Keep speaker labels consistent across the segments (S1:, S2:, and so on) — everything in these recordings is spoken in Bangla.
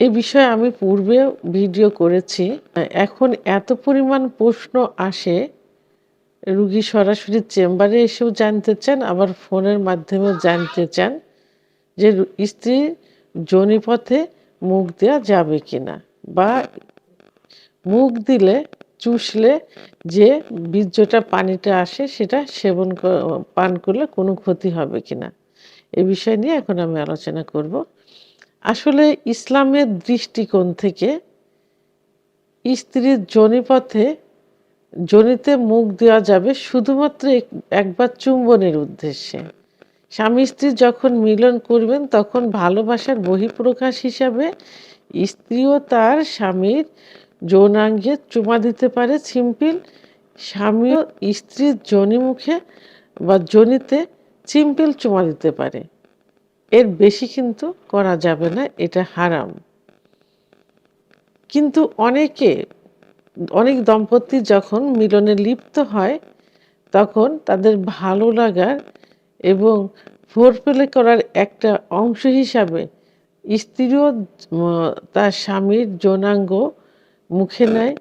S1: এ বিষয়ে আমি পূর্বে ভিডিও করেছি। এখন এত পরিমাণ প্রশ্ন আসে, রুগী সরাসরি চেম্বারে এসেও জানতে চান, আবার ফোনের মাধ্যমেও জানতে চান যে স্ত্রী জনিপথে মুখ দেওয়া যাবে কিনা বা মুখ দিলে, চুষলে যে বীর্যটা পানিটা আসে সেটা সেবন পান করলে কোনো ক্ষতি হবে কিনা। এ বিষয় নিয়ে এখন আমি আলোচনা করব। আসলে ইসলামের দৃষ্টিকোণ থেকে স্ত্রীর জনিপথে জনিতে মুখ দেওয়া যাবে শুধুমাত্র একবার চুম্বনের উদ্দেশ্যে। স্বামী স্ত্রী যখন মিলন করবেন, তখন ভালোবাসার বহিঃপ্রকাশ হিসাবে স্ত্রীও তার স্বামীর যৌনাঙ্গে চুমা দিতে পারে। সিম্পিল স্বামীও স্ত্রীর জনিমুখে বা জনিতে চিম্পিল চুমা দিতে পারে। এর বেশি কিন্তু করা যাবে না, এটা হারাম। কিন্তু অনেকে, অনেক দম্পতি যখন মিলনে লিপ্ত হয়, তখন তাদের ভালো লাগার এবং ফোরপেলে করার একটা অংশ হিসাবে স্ত্রীও তার স্বামীর যৌনাঙ্গ মুখে নেয়,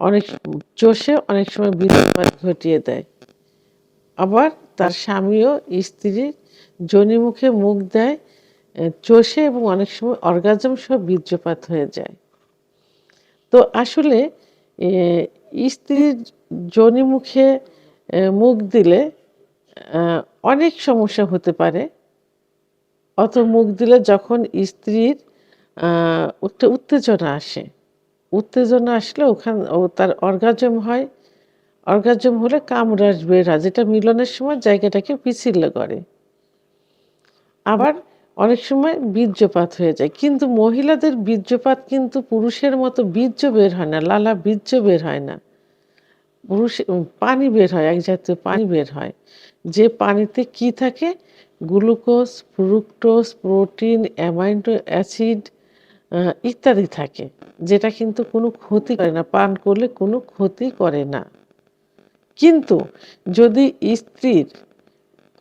S1: অনেক চষে অনেক সময় বিদ্যুৎ ঘটিয়ে দেয়। আবার তার স্বামীও স্ত্রীর মুখে মুখ দেয় চষে এবং অনেক সময় অর্গাজম সহ বীর্যপাত হয়ে যায়। তো আসলে স্ত্রীর যোনি মুখে মুখ দিলে অনেক সমস্যা হতে পারে। অত মুখ দিলে যখন স্ত্রীর উত্তেজনা আসে। উত্তেজনা আসলে ওখান, ও তার অর্গাজম হয়। অর্গাজম হলে কামরাস বের হয় যেটা মিলনের সময় জায়গাটাকে পিছিল করে। আবার অনেক সময় বীর্যপাত হয়ে যায়। কিন্তু মহিলাদের বীর্যপাত কিন্তু পুরুষের মতো বীর্য বের হয় না, লালা বীর্য বের হয় না। পুরুষ পানি বের হয়, এক জাতীয় পানি বের হয়। যে পানিতে কি থাকে? Glucose, fructose, protein, amino acid ইত্যাদি থাকে, যেটা কিন্তু কোনো ক্ষতি করে না, পান করলে কোনো ক্ষতি করে না। কিন্তু যদি স্ত্রীর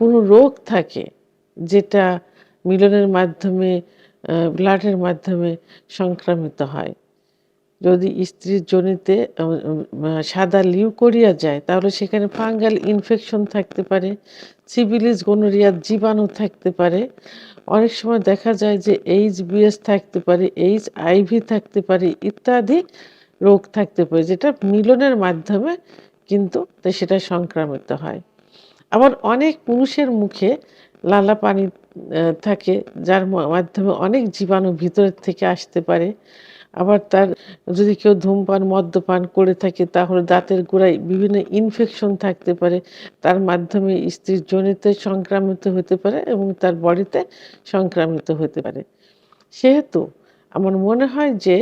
S1: কোনো রোগ থাকে যেটা মিলনের মাধ্যমে ব্লাডের মাধ্যমে সংক্রামিত হয়। যদি স্ত্রীর জনিতে সাদা লিউকোরিয়া যায়, তাহলে সেখানে ফাঙ্গাল ইনফেকশন থাকতে পারে, সিভিলিস গনোরিয়ার জীবাণু থাকতে পারে। অনেক সময় দেখা যায় যে এইচ বিএস থাকতে পারে এইচ আইভি থাকতে পারে, ইত্যাদি রোগ থাকতে পারে, যেটা মিলনের মাধ্যমে কিন্তু সেটা সংক্রামিত হয়। আবার অনেক পুরুষের মুখে লালা পানি থাকে, যার মাধ্যমে অনেক জীবাণু ভিতরের থেকে আসতে পারে। আবার তার, যদি কেউ ধূমপান, মদ্যপান করে থাকে, তাহলে দাঁতের গোড়ায় বিভিন্ন ইনফেকশন থাকতে পারে। তার মাধ্যমে স্ত্রীর জনিতে সংক্রামিত হতে পারে এবং তার বডিতে সংক্রামিত হতে পারে। সেহেতু আমার মনে হয় যে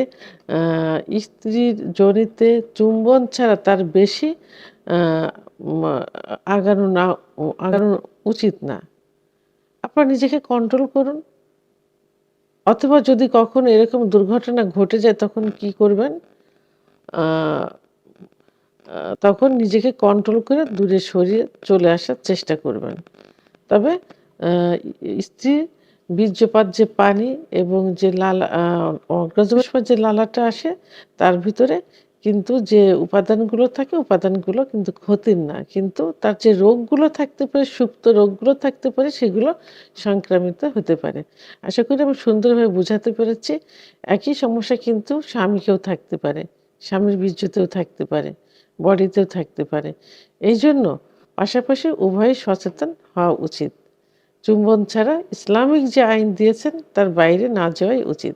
S1: স্ত্রীর জনিতে চুম্বন ছাড়া তার বেশি আগানো না, আগানো উচিত না। আপনার নিজেকে কন্ট্রোল করুন। অথবা যদি কখনো এরকম দুর্ঘটনা ঘটে যায়, তখন কি করবেন? তখন নিজেকে কন্ট্রোল করে দূরে সরিয়ে চলে আসার চেষ্টা করবেন। তবে স্ত্রী বীর্যপাত যে পানি এবং যে লালা অগ্রজবস্পর যে লালাটা আসে, তার ভিতরে কিন্তু যে উপাদানগুলো থাকে, উপাদানগুলো কিন্তু ক্ষতির না। কিন্তু তার যে রোগগুলো থাকতে পারে, সুপ্ত রোগগুলো থাকতে পারে, সেগুলো সংক্রামিত হতে পারে। আশা করি আমি সুন্দরভাবে বোঝাতে পেরেছি। একই সমস্যা কিন্তু স্বামীকেও থাকতে পারে, স্বামীর বীর্যতেও থাকতে পারে, বডিতেও থাকতে পারে। এই জন্য পাশাপাশি উভয়ই সচেতন হওয়া উচিত। চুম্বন ছাড়া ইসলামিক যে আইন দিয়েছেন, তার বাইরে না যাওয়াই উচিত।